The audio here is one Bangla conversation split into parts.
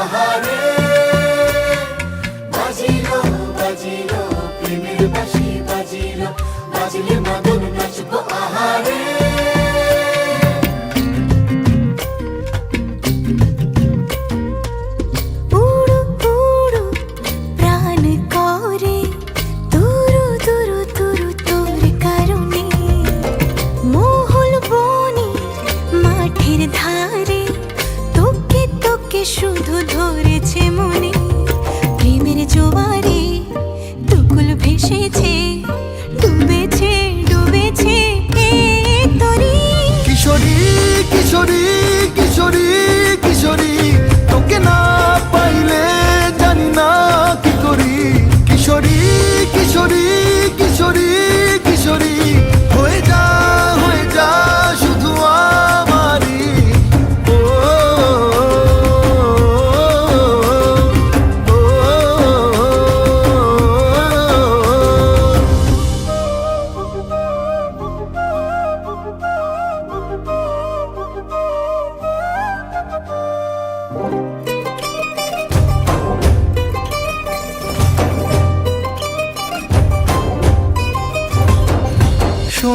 আহারে শুধু ধরেছে মনে প্রেমের জোয়ারে দুকুল ভেসেছে ডুবেছে ডুবেছে কিশোরী কিশোরী কিশোরী কিশোরী।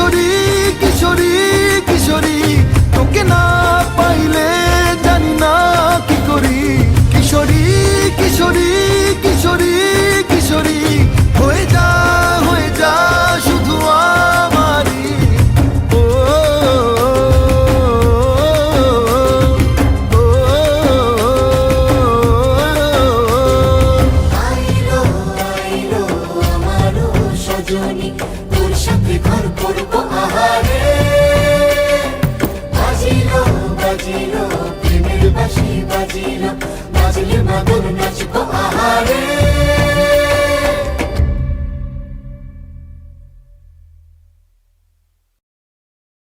কিশোরী কিশোরী जीना बाजले मगन नच को